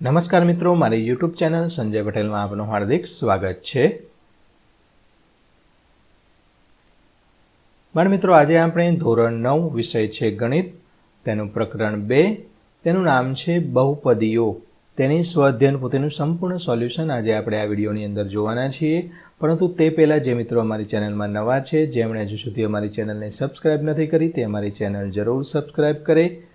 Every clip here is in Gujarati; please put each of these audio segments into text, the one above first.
નમસ્કાર મિત્રો, મારી યુટ્યુબ ચેનલ સંજય પટેલમાં આપનું હાર્દિક સ્વાગત છે. બાળ મિત્રો, આજે આપણે ધોરણ નવ વિષય છે ગણિત. તેનું પ્રકરણ બે, તેનું નામ છે બહુપદીઓ. તેની સ્વઅધ્યયન પોતેનું સંપૂર્ણ સોલ્યુશન આજે આપણે આ વિડીયોની અંદર જોવાના છીએ. પરંતુ તે પહેલાં જે મિત્રો અમારી ચેનલમાં નવા છે, જેમણે હજુ સુધી અમારી ચેનલને સબસ્ક્રાઇબ નથી કરી, તે અમારી ચેનલ જરૂર સબસ્ક્રાઇબ કરે.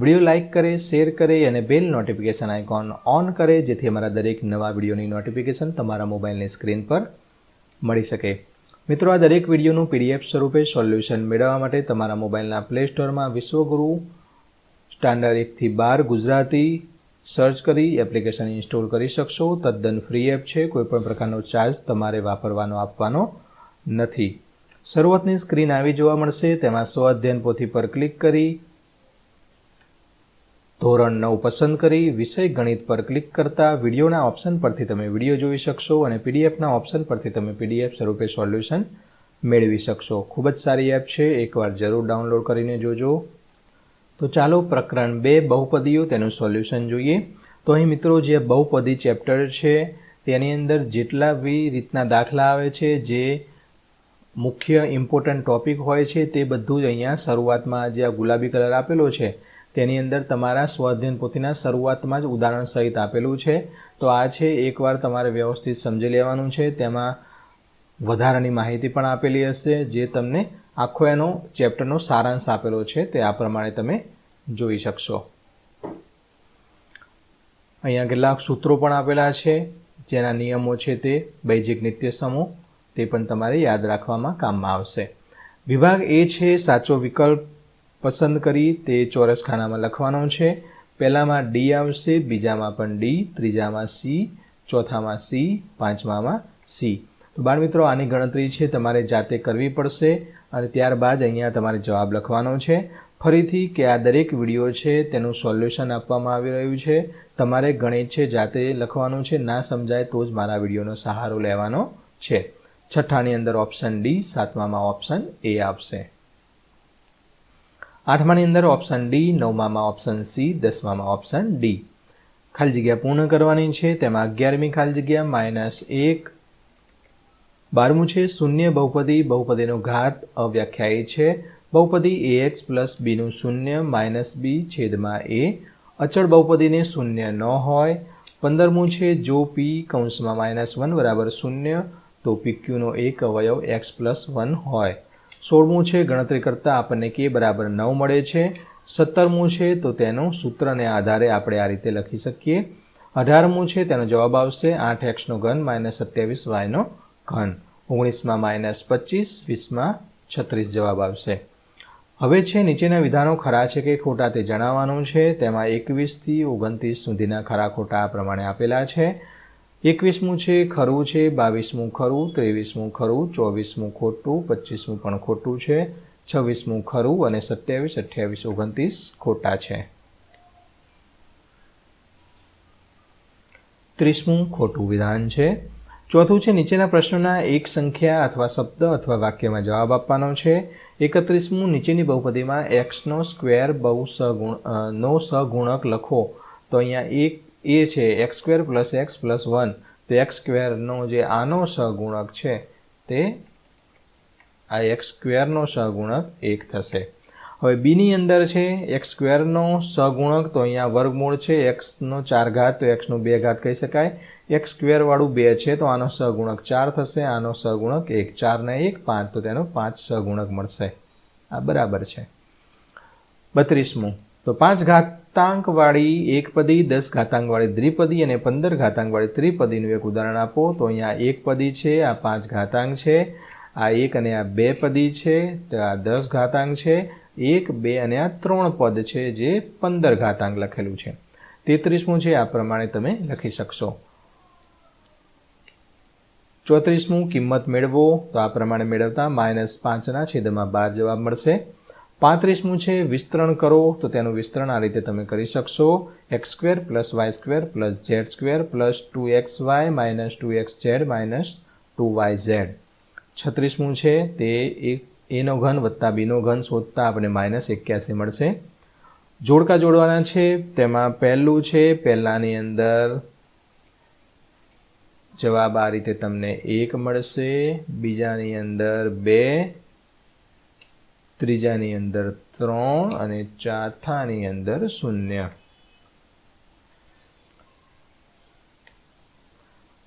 વીડિયો લાઇક કરે, શેર કરે અને બેલ નોટિફિકેશન આઇકોન ઓન કરે, જેથી અમારા દરેક નવા વિડીયોની નોટિફિકેશન તમારા મોબાઈલની સ્ક્રીન પર મળી શકે. મિત્રો, આ દરેક વિડીયોનું પીડીએફ સ્વરૂપે સોલ્યુશન મેળવવા માટે તમારા મોબાઈલના પ્લે સ્ટોરમાં વિશ્વગુરુ સ્ટાન્ડર્ડ એકથી બાર ગુજરાતી સર્ચ કરી એપ્લિકેશન ઇન્સ્ટોલ કરી શકશો. તદ્દન ફ્રી એપ છે, કોઈપણ પ્રકારનો ચાર્જ તમારે વાપરવાનો, આપવાનો નથી. શરૂઆતની સ્ક્રીન આવી જોવા મળશે, તેમાં સ્વ અધ્યયન પોથી પર ક્લિક કરી ધોરણ નવ પસંદ કરી વિષય ગણિત પર ક્લિક કરતા વિડીયોના ઓપ્શન પરથી તમે વીડિયો જોઈ શકશો અને પીડીએફના ઓપ્શન પરથી તમે પીડીએફ સ્વરૂપે સોલ્યુશન મેળવી શકશો. ખૂબ જ સારી એપ છે, એકવાર જરૂર ડાઉનલોડ કરીને જોજો. તો ચાલો પ્રકરણ બે, બહુપદીઓ, તેનું સોલ્યુશન જોઈએ. તો અહીં મિત્રો, જે બહુપદી ચેપ્ટર છે, તેની અંદર જેટલા બી રીતના દાખલા આવે છે, જે મુખ્ય ઇમ્પોર્ટન્ટ ટોપિક હોય છે, તે બધું જ અહીંયા શરૂઆતમાં જે આ ગુલાબી કલર આપેલો છે તેની અંદર તમારા સ્વાધ્યન પોથીના શરૂઆતમાં જ ઉદાહરણ સહિત આપેલું છે. તો આ છે, એકવાર તમારે વ્યવસ્થિત સમજી લેવાનું છે. તેમાં વધારાની માહિતી પણ આપેલી હશે, જે તમને આખો એનો ચેપ્ટરનો સારાંશ આપેલો છે. તે આ પ્રમાણે તમે જોઈ શકશો. અહીંયા કેટલાક સૂત્રો પણ આપેલા છે. જેના નિયમો છે તે, બૈજિક નિત્ય સમૂહ, તે પણ તમારે યાદ રાખવામાં કામમાં આવશે. વિભાગ એ છે, સાચો વિકલ્પ પસંદ કરી તે ચોરસ ખાનામાં લખવાનો છે. પહેલામાં ડી આવશે, બીજામાં પણ ડી, ત્રીજામાં સી, ચોથામાં સી, પાંચમામાં સી. તો બાળ મિત્રો, આની ગણતરી છે તમારે જાતે કરવી પડશે અને ત્યારબાદ અહીંયા તમારે જવાબ લખવાનો છે. ફરીથી કે આ દરેક વીડિયો છે તેનું સોલ્યુશન આપવામાં આવી રહ્યું છે. તમારે ગણિત છે જાતે લખવાનું છે. ના સમજાય તો જ મારા વિડીયોનો સહારો લેવાનો છે. છઠ્ઠાની અંદર ઓપ્શન ડી, સાતમામાં ઓપ્શન એ આવશે. આઠમાની અંદર ઓપ્શન ડી નવમામાં ઓપ્શન સી દસમામાં ઓપ્શન ડી ખાલી જગ્યા પૂર્ણ કરવાની છે. તેમાં અગિયારમી ખાલી જગ્યા માઇનસ એક. બારમું છે, શૂન્ય બહુપદી. બહુપદીનો ઘાત અવ્યાખ્યાયી છે. બહુપદી એ એક્સ પ્લસ બીનું શૂન્ય માઇનસ બી છેદમાં એ અચળ બહુપદીને શૂન્ય ન હોય. પંદરમું છે, જો પી કૌંસમાં માઇનસ વન બરાબર શૂન્ય, તો પીક્યુનો એક અવયવ એક્સ પ્લસ વન હોય. સોળમું છે, ગણતરી કરતાં આપણને કે બરાબર નવ મળે છે. સત્તરમું છે, તો તેનું સૂત્રને આધારે આપણે આ રીતે લખી શકીએ. અઢારમું છે, તેનો જવાબ આવશે આઠ એક્સનો ઘન માઇનસ સત્યાવીસ વાયનો ઘન. ઓગણીસમાં માઇનસ પચીસ, વીસમાં છત્રીસ જવાબ આવશે. હવે છે, નીચેના વિધાનો ખરા છે કે ખોટા તે જણાવવાનું છે. તેમાં એકવીસથી ઓગણત્રીસ સુધીના ખરા ખોટા આ પ્રમાણે આપેલા છે. એકવીસમું છે, ખરું છે, બાવીસમું ખરું, ત્રેવીસમું ખરું, ચોવીસમું ખોટું, પચીસમું પણ ખોટું છે, છવ્વીસમું ખરું અને સત્યાવીસ, અઠ્યાવીસ, ઓગણત્રીસ ખોટા છે. ત્રીસમું ખોટું વિધાન છે. ચોથું છે, નીચેના પ્રશ્નોના એક સંખ્યા અથવા શબ્દ અથવા વાક્યમાં જવાબ આપવાનો છે. એકત્રીસમું, નીચેની બહુપદીમાં એક્સનો સ્ક્વેર બહુ સગુણ નો સગુણક લખો. તો અહીંયા એક એ છે x square plus x plus one તો એક્સ સ્ક્વેરનો જે આનો સહગુણક છે, તે આ એક્સ સ્ક્વેરનો સહગુણક એક થશે. હવે બીની અંદર છે એક્સ સ્ક્વેરનો સહગુણક તો અહીંયા વર્ગમૂળ છે એક્સનો ચાર ઘાત, તો એક્સનો બે ઘાત કહી શકાય. એક્સ સ્ક્વેરવાળું બે છે, તો આનો સહગુણક ચાર થશે, આનો સહગુણક એક ચારને એક, પાંચ, તો તેનો પાંચ સહગુણક મળશે. આ બરાબર છે. બત્રીસમું. તો પાંચ ઘાતાંકવાળી એકપદી દસ ઘાતાંકવાળી દ્વિપદી અને પંદર ઘાતાંકવાળી ત્રિપદીનું એક ઉદાહરણ આપો. તો અહીંયા એક પદી છે, આ પાંચ ઘાતાંક છે, આ એક અને આ બે પદી છે, તો આ દસ ઘાતાંક છે, એક, બે અને આ ત્રણ પદ છે જે પંદર ઘાતાંક લખેલું છે. તેત્રીસમું છે, આ પ્રમાણે તમે લખી શકશો. ચોત્રીસમું, કિંમત મેળવો. તો આ પ્રમાણે મેળવતા માઇનસ પાંચના છેદમાં બાર જવાબ મળશે. પાંત્રીસમું છે, વિસ્તરણ કરો, તો તેનું વિસ્તરણ આ રીતે તમે કરી શકશો. X square plus y square plus z square plus two x y minus two x z minus two y z. છત્રીસમું છે, તે એનો ઘન વત્તા બીનો ઘન શોધતા આપણે માઇનસ એક્યાસી મળશે. જોડકા જોડવાના છે, તેમાં પહેલું છે, પહેલાંની અંદર જવાબ આ રીતે તમને એક મળશે. બીજાની અંદર બે ત્રીજાની અંદર ત્રણ અને ચોથાની અંદર શૂન્ય.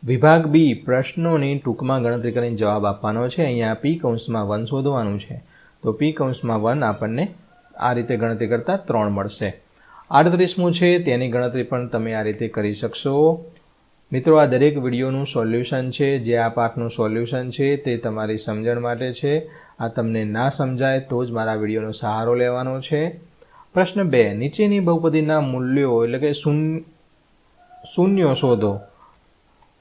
વિભાગ બી, પ્રશ્નોની ટૂંકમાં ગણતરી કરીને જવાબ આપવાનો છે. અહીંયા પી કૌંસમાં વન શોધવાનું છે. તો પી કૌંસમાં વન આપણને આ રીતે ગણતરી કરતાં ત્રણ મળશે. આડત્રીસમું છે, તેની ગણતરી પણ તમે આ રીતે કરી શકશો. મિત્રો, આ દરેક વિડીયોનું સોલ્યુશન છે. જે આ પાઠનું સોલ્યુશન છે, તે તમારી સમજણ માટે છે. આ તમને ના સમજાય તો જ મારા વિડીયોનો સહારો લેવાનો છે. પ્રશ્ન બે, નીચેની બહુપદીના મૂલ્યો એટલે કે શૂન્યો શોધો.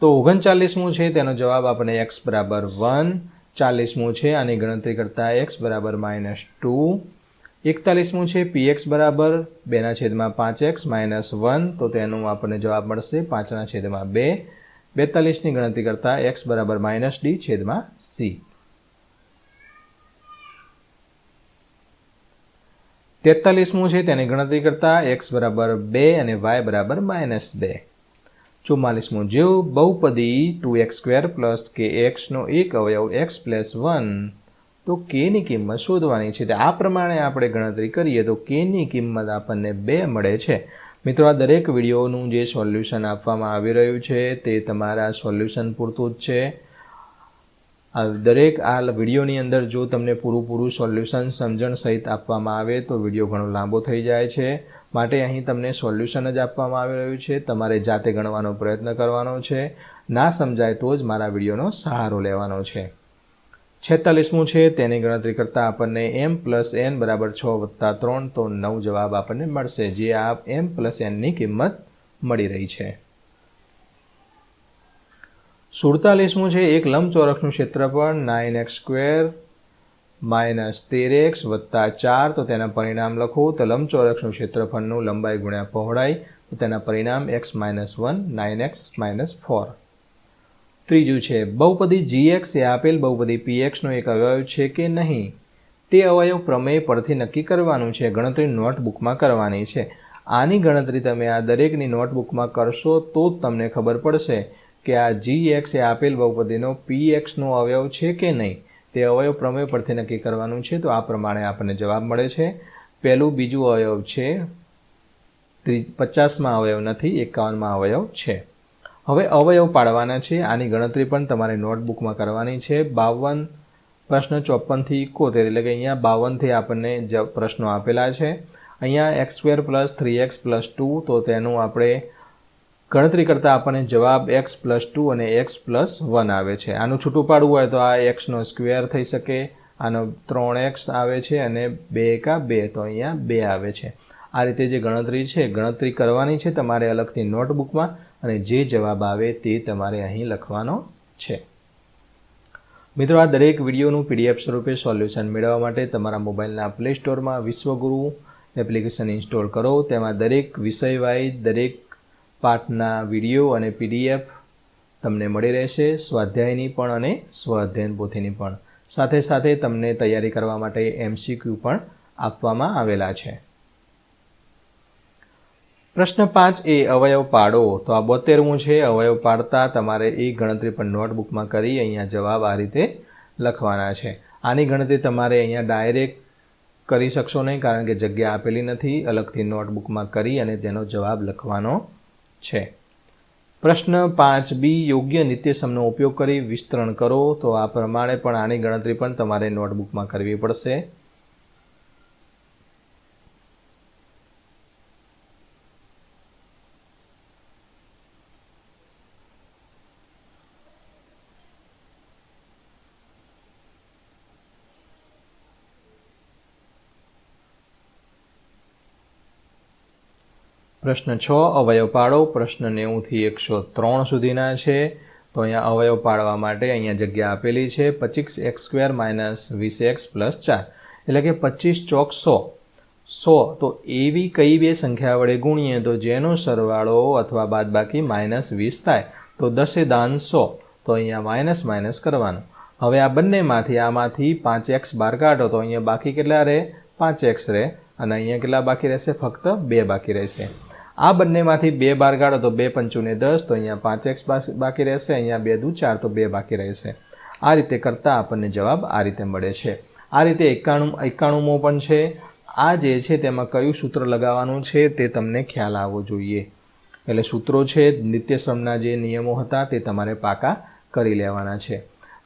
તો ઓગણચાલીસમું છે, તેનો જવાબ આપણને એક્સ બરાબર વન ચાલીસમું છે આની ગણતરી કરતાં એક્સ બરાબર માઇનસ ટુ એકતાલીસમું છે પી એક્સ બરાબર બેના છેદમાં પાંચ એક્સ માઇનસ વન તો તેનું આપણને જવાબ મળશે પાંચના છેદમાં બે. બેતાલીસની ગણતરી કરતાં એક્સ બરાબર માઇનસ ડી છેદમાં સી તેતાલીસમું છે તેની ગણતરી કરતાં એક્સ બરાબર બે અને વાય બરાબર માઇનસ બે. ચુમ્માલીસમું. જેવું બહુપદી ટુ એક્સ સ્ક્વેર પ્લસ કે એક્સનો એક અવયવ એક્સ પ્લસ વન, તો કેની કિંમત શોધવાની છે. આ પ્રમાણે આપણે ગણતરી કરીએ તો કેની કિંમત આપણને બે મળે છે. મિત્રો, આ દરેક વિડીયોનું જે સોલ્યુશન આપવામાં આવી રહ્યું છે તે તમારા સોલ્યુશન પૂરતું જ છે. આ દરેક આ વિડીયોની અંદર જો તમને પૂરું સોલ્યુશન સમજણ સહિત આપવામાં આવે તો વીડિયો ઘણો લાંબો થઈ જાય છે. માટે અહીં તમને સોલ્યુશન જ આપવામાં આવી રહ્યું છે. તમારે જાતે ગણવાનો પ્રયત્ન કરવાનો છે. ના સમજાય તો જ મારા વિડીયોનો સહારો લેવાનો છે. છેતાલીસમું છે, તેની ગણતરી કરતાં આપણને એમ પ્લસ એન બરાબર છ વત્તા ત્રણ તો નવ જવાબ આપણને મળશે, જે આ એમ પ્લસ એનની કિંમત મળી રહી છે. સુડતાલીસમું છે એક લંબચોરસનું ક્ષેત્રફળ નાઇન એક્સ સ્ક્વેર માઇનસ તેર એક્સ વત્તા ચાર. તો તેના પરિણામ લખો. તો લંબચોરસનું ક્ષેત્રફળનું લંબાઈ ગુણ્યા પહોળાઈ. તો તેના પરિણામ x minus one nine x minus four ત્રીજું છે, બહુપદી જી એક્સ એ આપેલ બહુપદી પી એક્સનો એક અવયવ છે કે નહીં? તે અવયવ પ્રમેય પરથી નક્કી કરવાનું છે. ગણતરી નોટબુકમાં કરવાની છે. આની ગણતરી તમે આ દરેકની નોટબુકમાં કરશો તો જ તમને ખબર પડશે. કે આ જી એક્સ એ આપેલ બહુપદીનો પી એક્સનો અવયવ છે કે નહીં, તે અવયવ પ્રમેય પરથી નક્કી કરવાનું છે, તો આ પ્રમાણે આપણને જવાબ મળે છે. પહેલું બીજું અવયવ છે પચાસમાં અવયવ નથી, એકાવનમાં અવયવ છે. હવે અવયવ પાડવાના છે, આની ગણતરી પણ તમારે નોટબુકમાં કરવાની છે. બાવન, પ્રશ્ન ચોપનથી ઇકોતેર એટલે કે અહીંયા બાવનથી આપણને પ્રશ્નો આપેલા છે. અહીંયા x square plus three x plus two, તો તેનું આપણે ગણતરી કરતાં આપણને જવાબ એક્સ પ્લસ ટુ અને એક્સ પ્લસ વન આવે છે. આનું છૂટું પાડવું હોય તો આ એક્સનો સ્ક્વેર થઈ શકે. આનો ત્રણ એક્સ આવે છે અને બે એકા બે, તો અહીંયા બે આવે છે. આ રીતે જે ગણતરી છે, ગણતરી કરવાની છે તમારે અલગથી નોટબુકમાં અને જે જવાબ આવે તે તમારે અહીં લખવાનો છે. મિત્રો, આ દરેક વિડીયોનું પીડીએફ સ્વરૂપે સોલ્યુશન મેળવવા માટે તમારા મોબાઈલના પ્લે સ્ટોરમાં વિશ્વગુરુ એપ્લિકેશન ઇન્સ્ટોલ કરો. તેમાં દરેક વિષય દરેક પાઠના વીડિયો અને પીડીએફ તમને મળી રહેશે, સ્વાધ્યાયની પણ અને સ્વાધ્યાયન પોથીની પણ. સાથે સાથે તમને તૈયારી કરવા માટે એમસીક્યુ પણ આપવામાં આવેલા છે. પ્રશ્ન પાંચ એ અવયવ પાડો. તો આ બોતેરમું છે. અવયવ પાડતા તમારે એ ગણતરી પણ નોટબુકમાં કરી અહીંયા જવાબ આ રીતે લખવાના છે. આની ગણતરી તમારે અહીંયા ડાયરેક્ટ કરી શકશો નહીં, કારણ કે જગ્યા આપેલી નથી. અલગથી નોટબુકમાં કરી અને તેનો જવાબ લખવાનો છે. પ્રશ્ન પાંચ બી, યોગ્ય નિત્યસમનો ઉપયોગ કરી વિસ્તરણ કરો, તો આ પ્રમાણે પણ આની ગણતરી પણ તમારે નોટબુકમાં કરવી પડશે. પ્રશ્ન છ, અવયવ પાડો. પ્રશ્ન નેવુંથી એકસો ત્રણ સુધીના છે. તો અહીંયા અવયવ પાડવા માટે અહીંયા જગ્યા આપેલી છે. પચીસ એક્સ સ્ક્વેર માઇનસ વીસ એક્સ પ્લસ ચાર. એટલે કે પચીસ ચોક સો. સો, તો એવી કઈ બે સંખ્યા વડે ગુણીએ તો જેનો સરવાળો અથવા બાદબાકી માઇનસ વીસ થાય, તો દસે દાન સો. તો અહીંયા માઇનસ માઇનસ કરવાનું. હવે આ બંનેમાંથી, આમાંથી પાંચ એક્સ બહાર કાઢો તો અહીંયા બાકી કેટલા રહે? પાંચ એક્સ રહે. અને અહીંયા કેટલા બાકી રહેશે? ફક્ત બે બાકી રહેશે. આ બંનેમાંથી બે બાર કાઢો તો બે પંચુને દસ, તો અહીંયા પાંચ એક્સ બાકી રહેશે, અહીંયા બે દુ ચાર, તો બે બાકી રહેશે. આ રીતે કરતાં આપણને જવાબ આ રીતે મળે છે. આ રીતે એકાણું, એકાણુંમો પણ છે. આ જે છે તેમાં કયું સૂત્ર લગાવવાનું છે તે તમને ખ્યાલ આવવો જોઈએ. એટલે સૂત્રો છે નિત્યશ્રમના જે નિયમો હતા તે તમારે પાકા કરી લેવાના છે.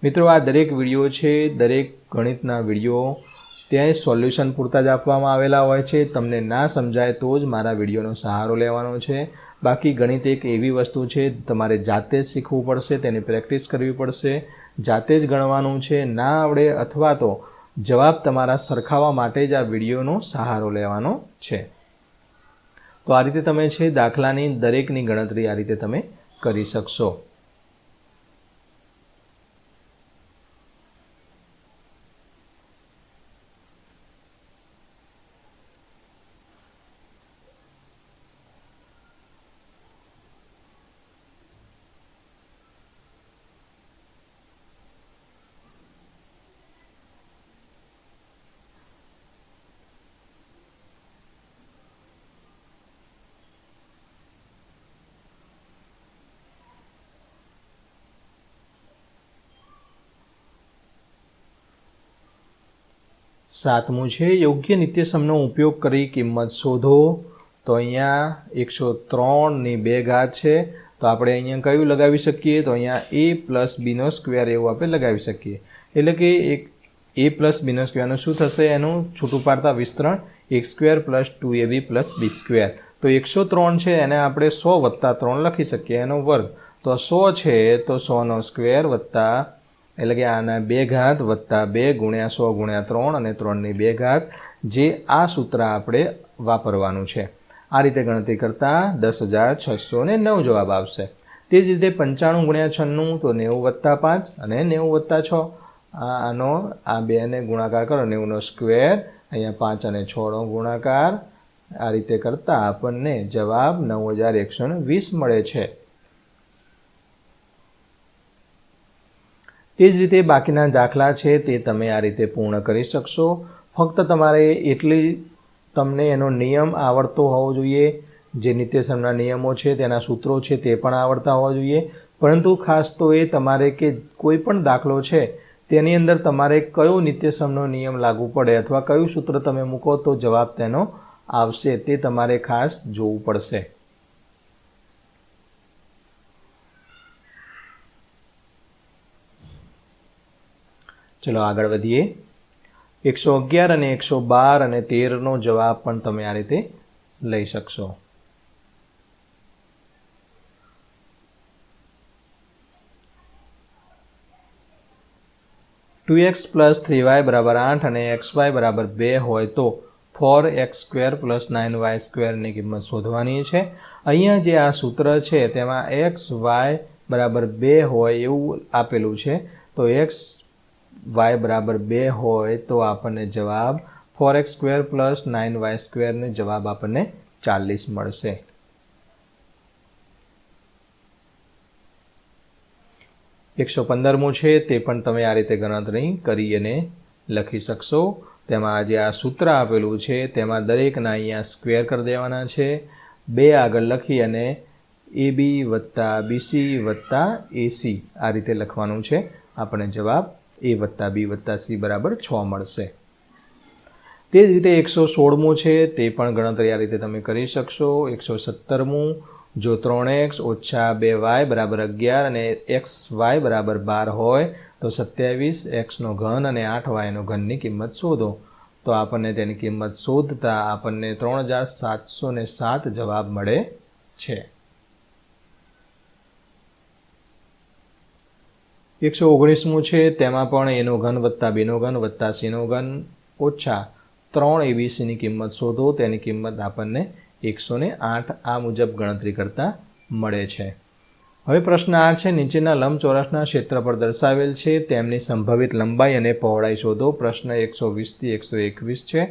મિત્રો, આ દરેક વીડિયો છે, દરેક ગણિતના વીડિયો ત્યાં સોલ્યુશન પૂરતા જ આપવામાં આવેલા હોય છે. તમને ના સમજાય તો જ મારા વિડીયોનો સહારો લેવાનો છે. બાકી ગણિત એક એવી વસ્તુ છે, તમારે જાતે જ શીખવું પડશે, તેની પ્રેક્ટિસ કરવી પડશે. જાતે જ ગણવાનું છે, ના આવડે અથવા તો જવાબ તમારા સરખાવા માટે જ આ વિડીયોનો સહારો લેવાનો છે. તો આ રીતે તમે છે, દાખલાની દરેકની ગણતરી આ રીતે તમે કરી શકશો. સાતમું છે, યોગ્ય નિત્યસમનો ઉપયોગ કરી કિંમત શોધો. તો અહીંયા એકસો ત્રણની બે ઘાત છે. તો આપણે અહીંયા કયું લગાવી શકીએ? તો અહીંયા એ પ્લસ બીનો સ્ક્વેર એવું આપણે લગાવી શકીએ. એટલે કે એક એ પ્લસ બીનો સ્ક્વેરનું શું થશે? એનું છૂટું પાડતા વિસ્તરણ એક square plus two a b plus b square. તો એકસો ત્રણ છે, એને આપણે સો વત્તા ત્રણ લખી શકીએ, એનો વર્ગ. તો સો છે, તો સોનો સ્ક્વેર વત્તા એટલે કે આના બે ઘાત વત્તા બે ગુણ્યા સો ગુણ્યા ત્રણ અને ત્રણની બે ઘાત જે આ સૂત્ર આપણે વાપરવાનું છે. આ રીતે ગણતરી કરતાં દસ હજાર છસો ને નવ જવાબ આવશે. તે જ રીતે પંચાણું ગુણ્યા છન્નું તો નેવું વત્તા પાંચ અને નેવું વત્તા છ. આનો આ બેને ગુણાકાર કરો, નેવુંનો સ્ક્વેર, અહીંયા પાંચ અને છનો ગુણાકાર. આ રીતે કરતાં આપણને જવાબ નવ હજાર એકસો વીસ મળે છે. તે જ રીતે બાકીના દાખલા છે તે તમે આ રીતે પૂર્ણ કરી શકશો. ફક્ત તમારે એટલી તમને એનો નિયમ આવડતો હોવો જોઈએ. જે નિત્યસમના નિયમો છે, તેના સૂત્રો છે, તે પણ આવડતા હોવા જોઈએ. પરંતુ ખાસ તો એ તમારે કે કોઈ પણ દાખલો છે, તેની અંદર તમારે કયો નિત્યસમનો નિયમ લાગુ પડે અથવા કયું સૂત્ર તમે મૂકો તો જવાબ તેનો આવશે. તે તમારે ખાસ જોવું પડશે. ચલો આગળ વધીએ. એકસો અગિયાર અને એકસો બાર અને તેરનો જવાબ પણ તમે આ રીતે લઈ શકશો. Two x plus three y બરાબર આઠ અને એક્સ વાય બરાબર બે હોય તો four x square plus nine y સ્ક્વેરની કિંમત શોધવાની છે. અહીંયા જે આ સૂત્ર છે તેમાં એક્સ વાય બરાબર બે હોય એવું આપેલું છે. તો એક્સ વાય બરાબર બે હોય તો આપણને જવાબ four x square plus nine y સ્ક્વેરનો જવાબ આપણને ચાલીસ મળશે. એકસો પંદરમું છે, તે પણ તમે આ રીતે ગણતરી કરી અને લખી શકશો. તેમાં જે આ સૂત્ર આપેલું છે, તેમાં દરેકના અહીંયા સ્ક્વેર કરી દેવાના છે. બે આગળ લખી અને એ બી વત્તા બીસી વત્તા એસી આ રીતે લખવાનું છે. આપણે જવાબ એ વત્તા બી વત્તા સી બરાબર છ મળશે. તે જ રીતે એકસો સોળમું છે, તે પણ ગણતરી આ રીતે તમે કરી શકશો. એકસો સત્તરમું, જો ત્રણ એક્સ ઓછા બે વાય બરાબર અગિયાર અને એક્સ વાય બરાબર બાર હોય, તો સત્યાવીસ એક્સનો ઘન અને આઠ વાયનો ઘનની કિંમત શોધો. તો આપણને તેની કિંમત શોધતા આપણને ત્રણ હજાર સાતસો ને સાત જવાબ મળે છે. એકસો ઓગણીસમું છે, તેમાં પણ એનો ઘન વત્તા બેનો ઘન વત્તા સીનો ઘન ઓછા ત્રણ એબીસીની કિંમત શોધો, તેની કિંમત આપણને એકસો આઠ આ મુજબ ગણતરી કરતાં મળે છે. હવે પ્રશ્ન આ છે, નીચેના લંબચોરસના પર દર્શાવેલ છે, તેમની સંભવિત લંબાઈ અને પહોળાઈ શોધો. પ્રશ્ન એકસો વીસથી એકસો એકવીસ છે.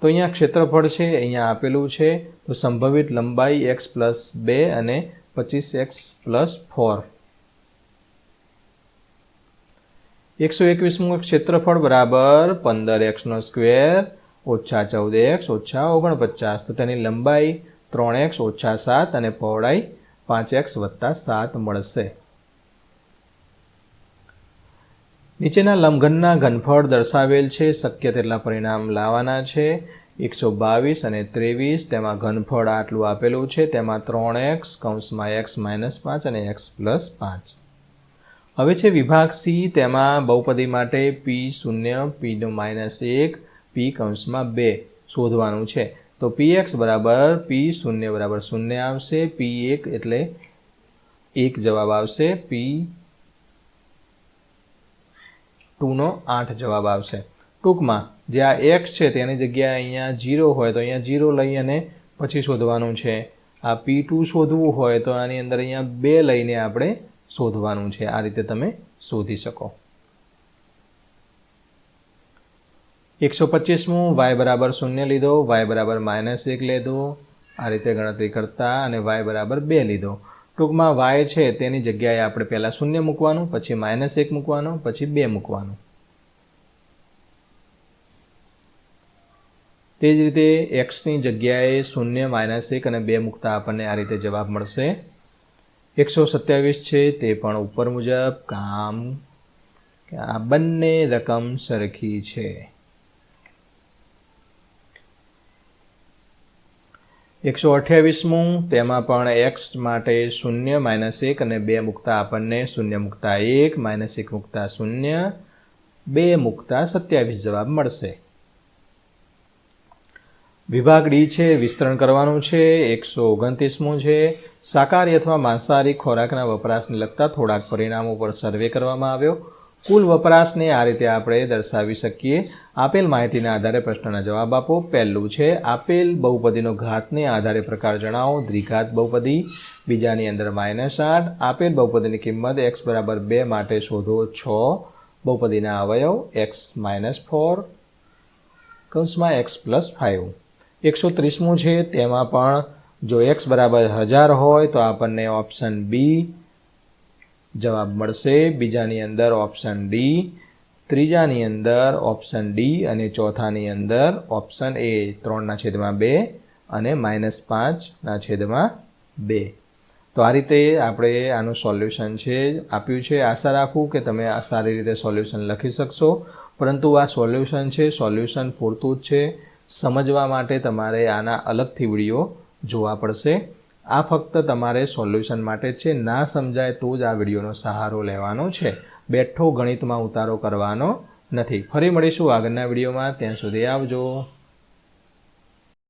તો અહીંયા ક્ષેત્રફળ છે, અહીંયા આપેલું છે. તો સંભવિત લંબાઈ એક્સ પ્લસ બે અને પચીસ એક્સ પ્લસ ફોર. એકસો એકવીસમું ક્ષેત્રફળ બરાબર પંદર એક્સનો સ્ક્વેર ઓછા ચૌદ એક્સ ઓછા ઓગણપચાસ. તો તેની લંબાઈ ત્રણ એક્સ ઓછા સાત અને પહોળાઈ પાંચ એક્સ વત્તા સાત મળશે. નીચેના લંબઘનના ઘનફળ દર્શાવેલ છે. શક્ય તેટલા પરિણામ લાવવાના છે. એકસો બાવીસ અને ત્રેવીસ, તેમાં ઘનફળ આટલું આપેલું છે. તેમાં ત્રણ એક્સ કૌંસમાં એક્સ માઇનસ પાંચ અને એક્સ પ્લસ પાંચ. હવે છે વિભાગ સી, તેમાં બહુપદી માટે પી શૂન્ય પીનો માઇનસ એક પી કૌંસમાં બે શોધવાનું છે. તો પી એક્સ બરાબર પી શૂન્ય બરાબર શૂન્ય આવશે પી એક એટલે એક જવાબ આવશે પી ટુનો આઠ જવાબ આવશે. ટૂંકમાં, જે આ એક્સ છે તેની જગ્યાએ અહીંયા જીરો હોય તો અહીંયા જીરો લઈ અને પછી શોધવાનું છે. આ પી ટુ શોધવું હોય તો આની અંદર અહીંયા બે લઈને આપણે શોધવાનું છે. આ રીતે તમે શોધી શકો. એકસો પચીસમું વાય બરાબર શૂન્ય લીધો વાય બરાબર માઇનસ એક લીધો. આ રીતે ગણતરી કરતા અને વાય બરાબર બે લીધો. ટૂંકમાં વાય છે તેની જગ્યાએ આપણે પહેલાં શૂન્ય મૂકવાનું, પછી માઇનસ એક મૂકવાનું, પછી બે મૂકવાનું. તે જ રીતે એક્સની જગ્યાએ શૂન્ય માઇનસ એક અને બે મૂકતા આપણને આ રીતે જવાબ મળશે. એકસો સત્યાવીસ છે તે પણ ઉપર મુજબ કામ. આ બંને રકમ સરખી છે. એકસો અઠ્યાવીસમું, તેમાં પણ એક્સ માટે શૂન્ય માઇનસ એક અને બે મૂકતા આપણને શૂન્ય મૂકતા એક, માઇનસ એક મૂકતા શૂન્ય, બે મૂકતા સત્યાવીસ જવાબ મળશે. વિભાગ ડી છે, વિસ્તરણ કરવાનું છે, એકસો ઓગણત્રીસમું છે. શાકાહારી અથવા માંસાહારી ખોરાકના વપરાશને લગતા થોડાક પરિણામો પર સર્વે કરવામાં આવ્યો. કુલ વપરાશને આ રીતે આપણે દર્શાવી શકીએ. આપેલ માહિતીના આધારે પ્રશ્નના જવાબ આપો. પહેલું છે, આપેલ બહુપદીનો ઘાતને આધારે પ્રકાર જણાવો. દ્વિઘાત બહુપદી, બીજાની અંદર માઇનસ આઠ. આપેલ બહુપદીની કિંમત એક્સ બરાબર બે માટે શોધો છ. બહુપદીના અવયવ એક્સ માઇનસ ફોર કૌંસમાં એક્સ પ્લસ ફાઇવ. એકસો ત્રીસમું છે, તેમાં પણ જો એક્સ બરાબર હજાર હોય તો આપણને ઓપ્શન બી જવાબ મળશે. બીજાની અંદર ઓપ્શન ડી ત્રીજાની અંદર ઓપ્શન ડી અને ચોથાની અંદર ઓપ્શન એ ત્રણના છેદમાં બે અને માઇનસ પાંચના છેદમાં બે. તો આ રીતે આપણે આનું સોલ્યુશન છે, આપ્યું છે. આશા રાખું કે તમે આ સારી રીતે સોલ્યુશન લખી શકશો. પરંતુ આ સોલ્યુશન છે સોલ્યુશન પૂરતું જ છે. સમજવા માટે તમારે આના અલગથી વીડિયો જોવા પડશે. આ ફક્ત તમારે સોલ્યુશન માટે છે, ના સમજાય તો જ આ વિડીયોનો સહારો લેવાનો છે. બેઠો ગણિતમાં ઉતારો કરવાનો નથી. ફરી મળીશું આગળના વિડીયોમાં. ત્યાં સુધી આવજો.